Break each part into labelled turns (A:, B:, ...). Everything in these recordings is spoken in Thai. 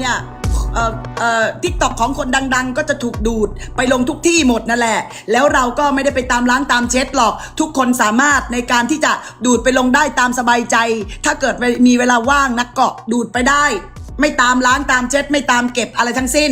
A: เนี่ยเอ่อเอ่อทิกตอกของคนดัง ๆ ก็จะถูกดูดไปลงทุกที่หมดนั่นแหละ แล้วเราก็ไม่ได้ไปตามล้างตามเช็ดหรอก ทุกคนสามารถในการที่จะดูดไปลงได้ตามสบายใจ ถ้าเกิดมีเวลาว่างนักเกาะดูดไปได้ ไม่ตามล้างตามเช็ดไม่ตามเก็บอะไรทั้งสิ้น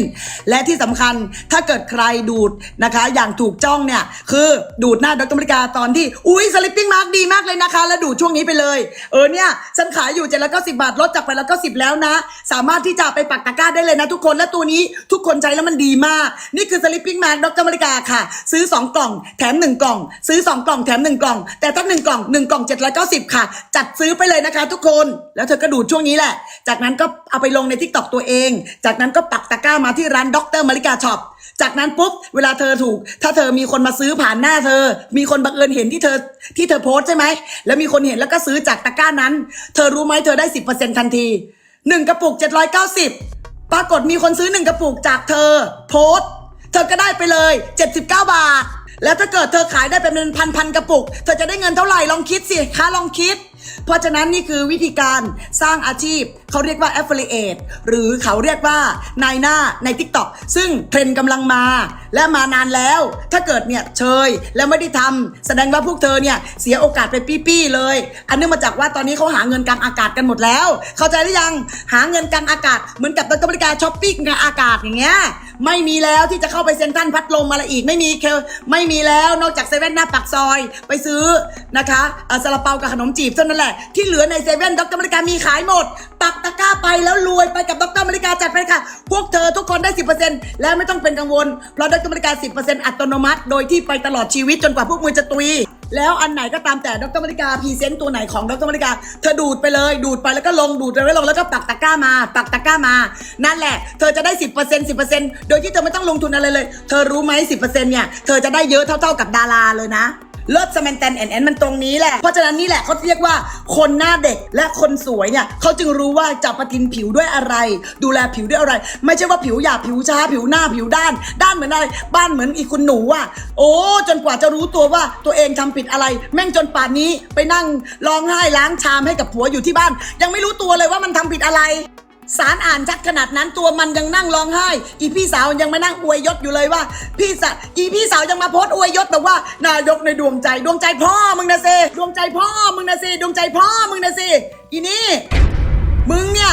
A: และที่สำคัญถ้าเกิดใครดูดนะคะ อย่างถูกจ้องเนี่ย คือดูดหน้าดรมริกาตอนที่ อุ้ยสลิปปิ้งมาร์กดีมากเลยนะคะ แล้วดูดช่วงนี้ไปเลย เออเนี่ยฉันขายอยู่เจ็ดแล้วก็สิบาทลดจากไปแล้วก็สิบแล้วนะ สามารถที่จะไปปักตะกร้าได้เลยนะทุกคนและตัวนี้ทุกคนใช้แล้วมันดีมาก นี่คือสลิปปิ้งมาร์กดรมริกาค่ะ ซื้อ 2 กล่อง แถม 1 กล่อง ซื้อ 2 กล่องแถม 1 กล่อง แต่ถ้า 1 กล่อง 1 กล่อง790ค่ะ จัดซื้อไปเลยนะคะ ทุกคนแล้วเธอก็ดูดช่วงนี้แหละ จากนั้นก็เอาไปลงในทิกตอกตัวเอง จากนั้นก็ปักตะกร้ามาที่ร้านด็อกเตอร์มาริกาช็อปจากนั้นปุ๊บเวลาเธอถูก ถ้าเธอมีคนมาซื้อผ่านหน้าเธอ มีคนบังเอิญเห็นที่เธอที่เธอโพสใช่ไหมแล้วมีคนเห็นแล้วก็ซื้อจากตะกร้านั้น เธอรู้ไหมเธอได้สิบเปอร์เซ็นทันทีหนึ่งกระปุกเจ็ดร้อยเก้าสิบปรากฏมีคนซื้อหนึ่งกระปุกจากเธอ โพสเธอก็ได้ไปเลย79บเก้าบาท แล้วถ้าเกิดเธอขายได้เป็นพันพันกระปุก เธอจะได้เงินเท่าไหร่ลองคิดสิคะลองคิด เพราะฉะนั้นนี่คือวิธีการสร้างอาชีพ เขาเรียกว่า affiliate หรือเขาเรียกว่านายหน้าใน TikTok ซึ่งเทรนด์กำลังมา และมานานแล้ว ถ้าเกิดเนี่ยเชยแล้วไม่ได้ทำแสดงว่าพวกเธอเนี่ยเสียโอกาสไปปี้ๆเลย อันเนื่องมาจากว่าตอนนี้เขาหาเงินกลางอากาศกันหมดแล้ว เข้าใจหรือยังหาเงินกลางอากาศเหมือนกับตอนกบริการช้อปปิ้งกลางอากาศอย่างเงี้ยไม่มีแล้วที่จะเข้าไปเซ็นทรัลพัดลมอะไรอีกไม่มีเคไม่มีแล้วนอกจากเซเว่นหน้าปากซอยไปซื้อนะคะอ่อซาลาเปากับขนมจีบเท่านั้นแหละที่เหลือในเซเว่นดรมริการมีขายหมด ปักตะกร้าไปแล้วรวยไปกับดรมริกาจัดไปค่ะ พวกเธอทุกคนได้ 10%แล้วไม่ต้องเป็นกังวล เพราะดรมริกา 10%อัตโนมัติ โดยที่ไปตลอดชีวิตจนกว่าพวกมือจะตุย แล้วอันไหนก็ตามแต่ดรมริกาพรีเซนต์ตัวไหนของดรมริกา เธอดูดไปเลย ดูดไปแล้วก็ลงดูดไปแล้วลงแล้วก็ปักตะกร้ามา ปักตะกร้ามา นั่นแหละ เธอจะได้ 10% 10%โดยที่เธอไม่ต้องลงทุนอะไรเลย เธอรู้ไหม10%เนี่ย เธอจะได้เยอะเท่า ๆกับดาราเลยนะ เลิศสแมนแตนแอนแอนมันตรงนี้แหละ เพราะฉะนั้นนี่แหละเขาเรียกว่าคนหน้าเด็กและคนสวยเนี่ยเขาจึงรู้ว่าจะประทินผิวด้วยอะไร ดูแลผิวด้วยอะไร ไม่ใช่ว่าผิวหยาบผิวช้าผิวหน้าผิวด้าน ด้านเหมือนอะไร บ้านเหมือนอีคุณหนูอะโอ้จนกว่าจะรู้ตัวว่าตัวเองทำผิดอะไร แม่งจนป่านนี้ไปนั่งร้องไห้ล้างชามให้กับผัวอยู่ที่บ้าน ยังไม่รู้ตัวเลยว่ามันทำผิดอะไร สารอ่านชัดขนาดนั้นตัวมันยังนั่งร้องไห้ อีพี่สาวยังมานั่งอวยยศอยู่เลยว่า พี่สาวอีพี่สาวยังมาโพสอวยยศแบบว่านายกในดวงใจ ดวงใจพ่อมึงนะสิดวงใจพ่อมึงนะสิดวงใจพ่อมึงนะสิอีนี่มึงเนี่ย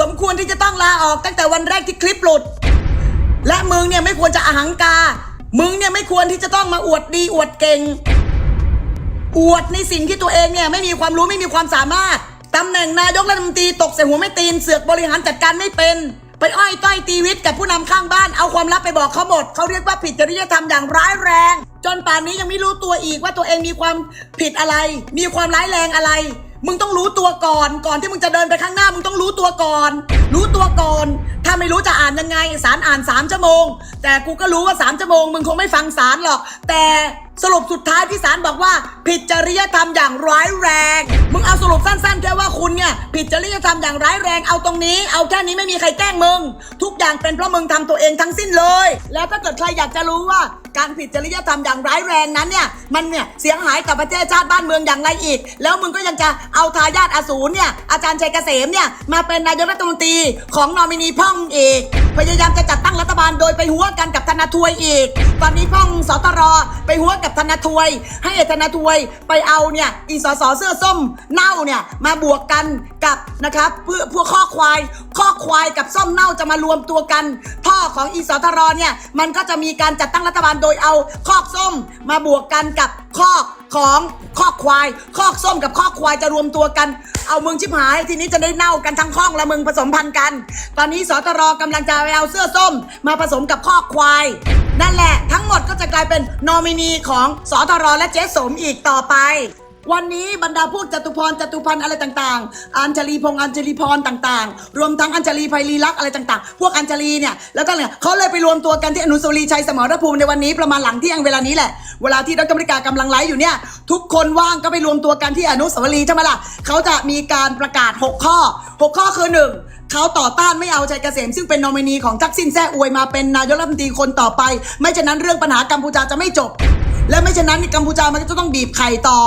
A: สมควรที่จะต้องลาออกตั้งแต่วันแรกที่คลิปหลุด และมึงเนี่ยไม่ควรจะอหังกา มึงเนี่ยไม่ควรที่จะต้องมาอวดดีอวดเก่ง อวดในสิ่งที่ตัวเองเนี่ยไม่มีความรู้ไม่มีความสามารถ ตำแหน่งนายกรัฐมนตรีตกใส่หัวไม่ตีนเสือกบริหารจัดการไม่เป็น ไปอ้อยต้อยตีวิทย์กับผู้นำข้างบ้านเอาความลับไปบอกเขาหมด เขาเรียกว่าผิดจริยธรรมอย่างร้ายแรง จนป่านนี้ยังไม่รู้ตัวอีกว่าตัวเองมีความผิดอะไร มีความร้ายแรงอะไร มึงต้องรู้ตัวก่อน ก่อนที่มึงจะเดินไปข้างหน้ามึงต้องรู้ตัวก่อน รู้ตัวก่อน ถ้าไม่รู้จะอ่านยังไงสารอ่าน3ชั่วโมง แต่กูก็รู้ว่า3ชั่วโมงมึงคงไม่ฟังสารหรอก แต่ สรุปสุดท้ายที่สารบอกว่า ผิดจริยธรรมอย่างร้ายแรง มึงเอาสรุปสั้นๆแค่ว่าคุณเนี่ยผิดจริยธรรมอย่างร้ายแรงเอาตรงนี้ เอาแค่นี้ไม่มีใครแกล้งมึง ทุกอย่างเป็นเพราะมึงทำตัวเองทั้งสิ้นเลย แล้วถ้าเกิดใครอยากจะรู้ว่า การผิดจริยธรรมอย่างร้ายแรงนั้นเนี่ยมันเนี่ยเสียหายกับประเทศชาติบ้านเมืองอย่างไรอีก แล้วมึงก็ยังจะเอาทายาทอสูรเนี่ยอาจารย์ชัยเกษมเนี่ยมาเป็นนายกรัฐมนตรีของนอมินีพ่องอีก พยายามจะจัดตั้งรัฐบาลโดยไปหัวกันกับธนาทวยอีก ตอนนี้พ่องสตรไปหัวกับธนาทวย ให้ธนาทวยไปเอาเนี่ยอีสอสเสื้อส้มเน่าเนี่ยมาบวกกันกับนะครับเพื่อพวกข้อควายข้อควายกับส้มเน่าจะมารวมตัวกัน พ่อของอีสอทรเนี่ยมันก็จะมีการจัดตั้งรัฐบาลโดยเอาคอกส้มมาบวกกันกับคอกของคอกควาย คอกส้มกับคอกควายจะรวมตัวกัน เอามึงชิบหาย ทีนี้จะได้เน่ากันทั้งข้องและมึงผสมพันธุ์กัน ตอนนี้สตรกำลังจะไปเอาเสื้อส้ม มาผสมกับคอกควาย นั่นแหละทั้งหมดก็จะกลายเป็นนอมินีของสทรและเจ๊สมอีกต่อไป วันนี้บรรดาพวกจตุพรจตุพันธ์อะไรต่างๆ อัญชลีพงษ์อัญชลีพรต่างๆ รวมทั้งอัญชลีไพลีลักษณ์อะไรต่างๆ พวกอัญชลีเนี่ยแล้วก็เนี่ยเขาเลยไปรวมตัวกันที่อนุสาวรีย์ชัยสมรภูมิในวันนี้ประมาณหลังเที่ยงเวลานี้แหละ เวลาที่ดรมริกากำลังไลฟ์อยู่เนี่ยทุกคนว่างก็ไปรวมตัวกันที่อนุสาวรีย์ใช่ไหมล่ะเขาจะมีการประกาศ 6 ข้อ 6 ข้อคือหนึ่งเขาต่อต้านไม่เอาชัยเกษมซึ่งเป็นนอมินีของทักษิณแซ่อวยมาเป็นนายกรัฐมนตรีคนต่อไป ไม่ฉะนั้นเรื่องปัญหากัมพูชาจะไม่จบ และไม่ฉะนั้นกัมพูชามันก็จะต้องบีบไข่ต่อ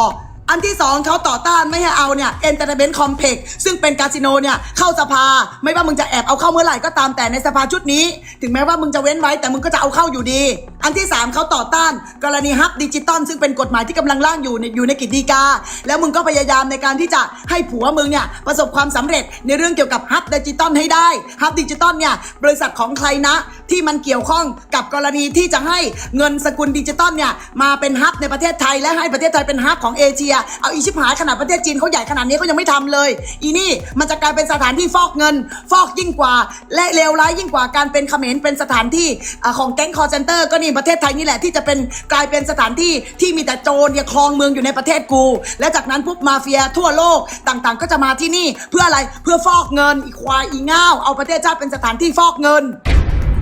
A: อันที่สองเขาต่อต้านไม่ให้เอาเนี่ยเอ็นเตอร์เทนเมนต์คอมเพล็กซ์ซึ่งเป็นคาสิโนเนี่ยเข้าสภา ไม่ว่ามึงจะแอบเอาเข้าเมื่อไหร่ก็ตามแต่ในสภาชุดนี้ ถึงแม้ว่ามึงจะเว้นไว้แต่มึงก็จะเอาเข้าอยู่ดีอันที่สามเขาต่อต้านกรณีฮับดิจิตอลซึ่งเป็นกฎหมายที่กำลังร่างอยู่ในอยู่ในกิจดีกา แล้วมึงก็พยายามในการที่จะให้ผัวมึงเนี่ยประสบความสำเร็จในเรื่องเกี่ยวกับฮับดิจิตอลให้ได้ฮับดิจิตอลเนี่ยบริษัทของใครนะ ที่มันเกี่ยวข้องกับกรณีที่จะให้เงินสกุลดิจิตอลเนี่ยมาเป็นฮับในประเทศไทยและให้ประเทศไทยเป็นฮับของเอเชีย เอาอีชิบหายขนาดประเทศจีนเขาใหญ่ขนาดนี้เขายังไม่ทำเลย อีนี่มันจะกลายเป็นสถานที่ฟอกเงิน ฟอกยิ่งกว่า และเลวร้ายยิ่งกว่าการเป็นเขมรเป็นสถานที่อของแก๊งคอร์เซนเตอร์ก็นี่ประเทศไทยนี่แหละที่จะเป็นกลายเป็นสถานที่ที่มีแต่โจรเนี่ยครองเมืองอยู่ในประเทศกู และจากนั้นพวกมาเฟียทั่วโลกต่างๆ ก็จะมาที่นี่เพื่ออะไรเพื่อฟอกเงินอีควายอีง่าวเอาประเทศชาติเป็นสถานที่ฟอกเงิน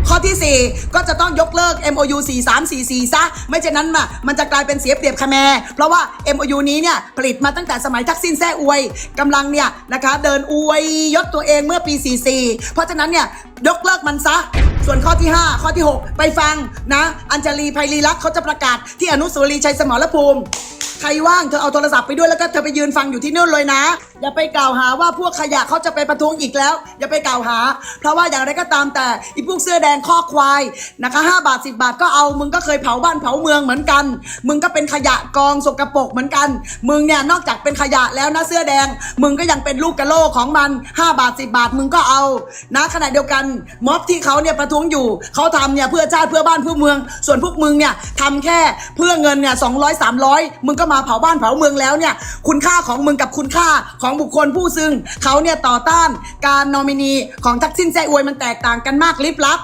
A: ข้อทีสี่4 ก็จะต้องยกเลิก MOU 4344 ซะ ไม่เช่นนั้นน่ะมันจะกลายเป็นเสียเปรียบคแมรเพราะว่า MOU นี้เนี่ย ผลิตมาตั้งแต่สมัยทักษิณแซ่อวยกำลังเนี่ยนะคะ เดินอวยยศตัวเองเมื่อปี 44 เพราะฉะนั้นเนี่ยยกเลิกมันซะ ส่วนข้อที่ 5 ข้อที่ 6 ไปฟังนะ อัญชลีไพลีลักษ์เขาจะประกาศที่อนุสาวรีย์ชัยสมรภูมิ ใครว่างเธอเอาโทรศัพท์ไปด้วยแล้วก็เธอไปยืนฟังอยู่ที่นู่นเลยนะ อย่าไปกล่าวหาว่าพวกขยะเขาจะไปประท้วงอีกแล้ว อย่าไปกล่าวหา เพราะว่าอย่างไรก็ตามแต่อีพวกเสื้อแดงข้อควายนะคะ5บาท 10 บาทก็เอามึงก็เคยเผาบ้านเผาเมืองเหมือนกัน มึงก็เป็นขยะกองสกปรกเหมือนกัน มึงเนี่ยนอกจากเป็นขยะแล้วนะเสื้อแดง มึงก็ยังเป็นลูกกระโลกของมัน 5 บาท 10 บาทมึงก็เอานะขณะเดียวกันม็อบที่เขาเนี่ยประท้วงอยู่เขาทำเนี่ยเพื่อชาติเพื่อบ้านเพื่อเมือง ส่วนพวกมึงเนี่ยทำแค่เพื่อเงินเนี่ยสองร้อยสามร้อยมึงก็มาเผาบ้านเผาเมืองแล้วเนี่ยคุณค่าของมึงกับคุณค่าของบุคคลผู้ซึ่งเขาเนี่ยต่อต้านการนอมินีของทักษิณแจอวยมันแตกต่างกันมากลิบลับ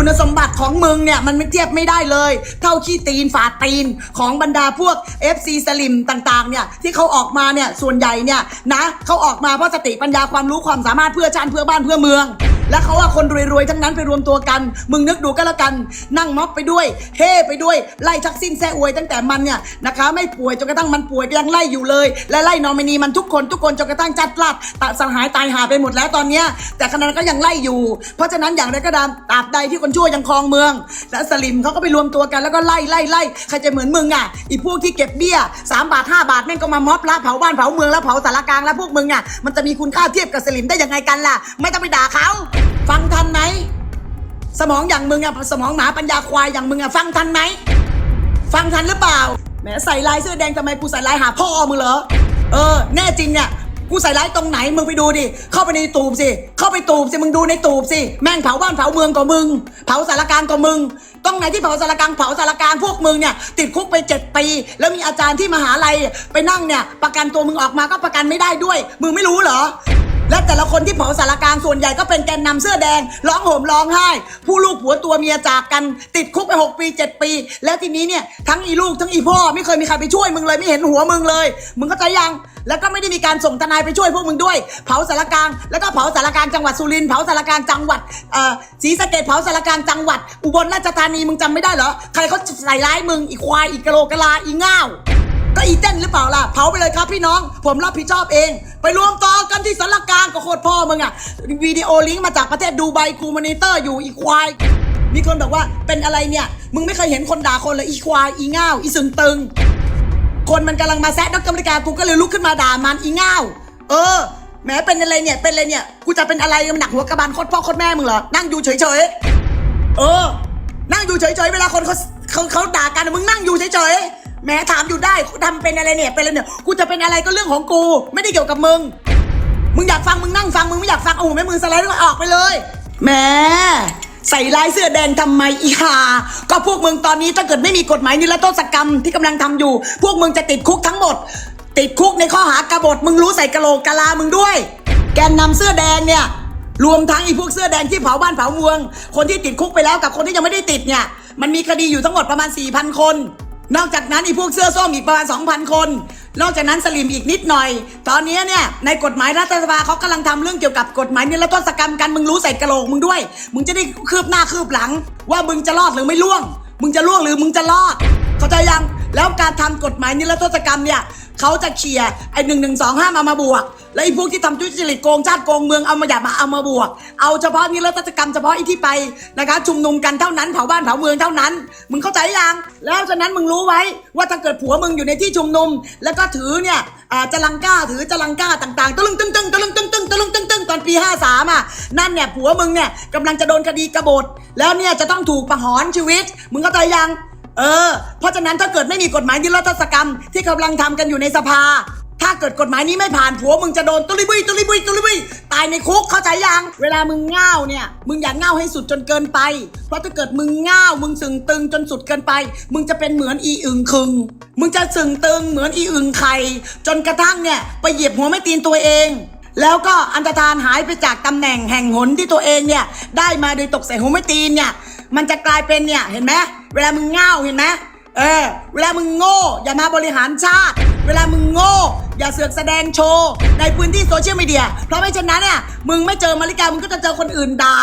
A: คุณสมบัติของมึงเนี่ยมันไม่เทียบไม่ได้เลย เท่าขี้ตีนฝาตีนของบรรดาพวก FC สลิมต่างๆเนี่ยที่เขาออกมาเนี่ยส่วนใหญ่เนี่ยนะเขาออกมาเพราะสติปัญญาความรู้ความสามารถเพื่อชาติเพื่อบ้านเพื่อเมือง และเขาว่าคนรวยๆทั้งนั้นไปรวมตัวกัน มึงนึกดูก็แล้วกัน นั่งม็อบไปด้วยเฮ่ไปด้วยไล่ทักษิณแซ่อวยตั้งแต่มันเนี่ยนะคะ ไม่ป่วยจนกระทั่งมันป่วยยังไล่อยู่เลย และไล่นอมินีมันทุกคนทุกคนจนกระทั่งจัดลาดตัดสังหายตายหาไปหมดแล้วตอนเนี้ยแต่ขณะนั้นก็ยังไล่อยู่ เพราะฉะนั้นอย่างไรก็ตามตราบใดที่คนชั่วยังครองเมือง และสลิมเขาก็ไปรวมตัวกันแล้วก็ไล่ไล่ไล่ใครจะเหมือนมึงอะอีพวกที่เก็บเบี้ย3บาท5บาทแม่งก็มาม็อบละเผาบ้านเผาเมืองแล้วเผาสารกลางแล้วพวกมึงอะมันจะมีคุณค่าเทียบกับสลิมได้ยังไงกันล่ะ ไม่ต้องไปด่าเขาฟังทันไหมสมองอย่างมึงอะสมองหมาปัญญาควายอย่างมึงอะฟังทันไหมฟังทันหรือเปล่าแหมใส่ลายเสื้อแดงทำไมกูใส่ลายหาพ่อมึงเหรอเออแน่จริงเนี่ย กูใส่ร้ายตรงไหนมึงไปดูดิ เข้าไปในตูบสิ เข้าไปตูบสิ มึงดูในตูบสิ แม่งเผาบ้านเผาเมืองกว่ามึง เผาสารกลางกว่ามึง ต้องไหนที่เผาสารกลางเผาสารกลางพวกมึงเนี่ยติดคุกไปเจ็ดปี แล้วมีอาจารย์ที่มหาลัยไปนั่งเนี่ยประกันตัวมึงออกมาก็ประกันไม่ได้ด้วย มึงไม่รู้เหรอ และแต่ละคนที่เผาสารกลางส่วนใหญ่ก็เป็นแกนนำเสื้อแดง ร้องโหมร้องไห้ ผู้ลูกผัวตัวเมียจากกัน ติดคุกไป 6 ปี 7 ปี แล้วทีนี้เนี่ยทั้งอีลูกทั้งอีพ่อไม่เคยมีใครไปช่วยมึงเลยไม่เห็นหัวมึงเลย มึงก็ใจยังแล้วก็ไม่ได้มีการส่งทนายไปช่วยพวกมึงด้วย เผาสารกลาง แล้วก็เผาสารกลางจังหวัดสุรินทร์เผาสารกลางจังหวัดเอ่อศรีสะเกดเผาสารกลางจังหวัด อุบลราชธานีมึงจำไม่ได้เหรอใครเขาใส่ร้ายมึงอีควายอีกะโลกะลาอีง่า วก็อีเต้นหรือเปล่าล่ะเผาไปเลยครับพี่น้อง ผมรับผิดชอบเอง ไปรวมตัวกันที่สารกลางก็โคตรพ่อมึงอะวิดีโอลิงก์มาจากประเทศดูไบกูมอนิเตอร์อยู่อีควายมีคนบอกว่าเป็นอะไรเนี่ย มึงไม่เคยเห็นคนด่าคนเลยอีควายอีง่าวอีสึงตึง คนมันกำลังมาแซะดรมริกากูก็เลยลุกขึ้นมาด่ามันอีง่าวเออแหมเป็นอะไรเนี่ยเป็นอะไรเนี่ยกูจะเป็นอะไรมันหนักหัวกระบาลโคตรพ่อโคตรแม่มึงเหรอนั่งอยู่เฉยๆเออ นั่งอยู่เฉยๆเวลาคนเขาเขาเขาด่ากันมึงนั่งอยู่เฉยๆ แม้ถามอยู่ได้ทำเป็นอะไรเนี่ยเป็นอะไรเนี่ยกูจะเป็นอะไรก็เรื่องของกู ไม่ได้เกี่ยวกับมึง มึงอยากฟังมึงนั่งฟังมึงไม่อยากฟังโอ้โหแม่มือสไลด์ก็ออกไปเลยแหมใส่ลายเสื้อแดงทำไมอีหาก็พวกมึงตอนนี้ถ้าเกิดไม่มีกฎหมายนิรโทษกรรมที่กำลังทำอยู่ พวกมึงจะติดคุกทั้งหมด ติดคุกในข้อหากบฏมึงรู้ใส่กะโหลกกะลามึงด้วย แกนนำเสื้อแดงเนี่ย รวมทั้งอีพวกเสื้อแดงที่เผาบ้านเผาเมือง คนที่ติดคุกไปแล้วกับคนที่ยังไม่ได้ติดเนี่ย มันมีคดีอยู่ทั้งหมดประมาณ4,000คน นอกจากนั้นอีพวกเสื้อส้มอีกประมาณ 2,000 คน นอกจากนั้นสลิมอีกนิดหน่อย ตอนนี้เนี่ยในกฎหมายรัฐสภาเขากำลังทำเรื่องเกี่ยวกับกฎหมายนิรโทษกรรมกันมึงรู้ใส่กระโหลกมึงด้วย มึงจะได้คืบหน้าคืบหลัง ว่ามึงจะรอดหรือไม่ล่วง มึงจะล่วงหรือมึงจะรอด เข้าใจยัง แล้วการทำกฎหมายนิรโทษกรรมเนี่ยเขาจะเขี่ยไอ้หนึ่งหนึ่งสองห้ามเอามาบวก แล้วไอ้พวกที่ทำทุจริตโกงชาติโกงเมืองเอามาอย่ามาเอามาบวก เอาเฉพาะนิรโทษกรรมเฉพาะไอ้ที่ไปนะคะชุมนุมกันเท่านั้นเผาบ้านเผาเมืองเท่านั้น มึงเข้าใจยังแล้วฉะนั้นมึงรู้ไว้ว่าถ้าเกิดผัวมึงอยู่ในที่ชุมนุม แล้วก็ถือเนี่ยอ่าจลังก้าถือจลังก้าต่างๆตะลึงตึงตึงตะลึงตึงตึงตะลึงตึงตึงตอนปี53อะนั่นเนี่ยผัวมึงเนี่ยกำลังจะโดนคดีกบฏแล้วเนี่ยจะต้องถูกประหารชีวิต มึงเข้าใจยัง เออ เพราะฉะนั้นถ้าเกิดไม่มีกฎหมายนิรโทษกรรม ที่กำลังทำกันอยู่ในสภา ถ้าเกิดกฎหมายนี้ไม่ผ่านผัวมึงจะโดนตุลิบุยตุลิบุยตุลิบุยตายในคุกเข้าใจยังเวลามึงง่าวเนี่ย มึงอย่าง่าวให้สุดจนเกินไป เพราะถ้าเกิดมึงง่าวมึงสึงตึงจนสุดเกินไป มึงจะเป็นเหมือนอีอึงคึง มึงจะสึงตึงเหมือนอีอึงไข่จนกระทั่งเนี่ยไปเหยียบหัวไม่ตีนตัวเองแล้วก็อันตรธานหายไปจากตำแหน่งแห่งหนที่ตัวเองเนี่ย ได้มาโดยตกใส่หัวไม่ตีนเนี่ย มันจะกลายเป็นเนี่ย เห็นไหม เวลามึงเง่าเห็นไหมเออ เวลามึงโง่ อย่ามาบริหารชาติ เวลามึงโง่ อย่าเสือกแสดงโชว์ ในพื้นที่โซเชียลมีเดีย เพราะไม่เช่นนั้นเนี่ยมึงไม่เจอมาริกา มึงก็จะเจอคนอื่นด่า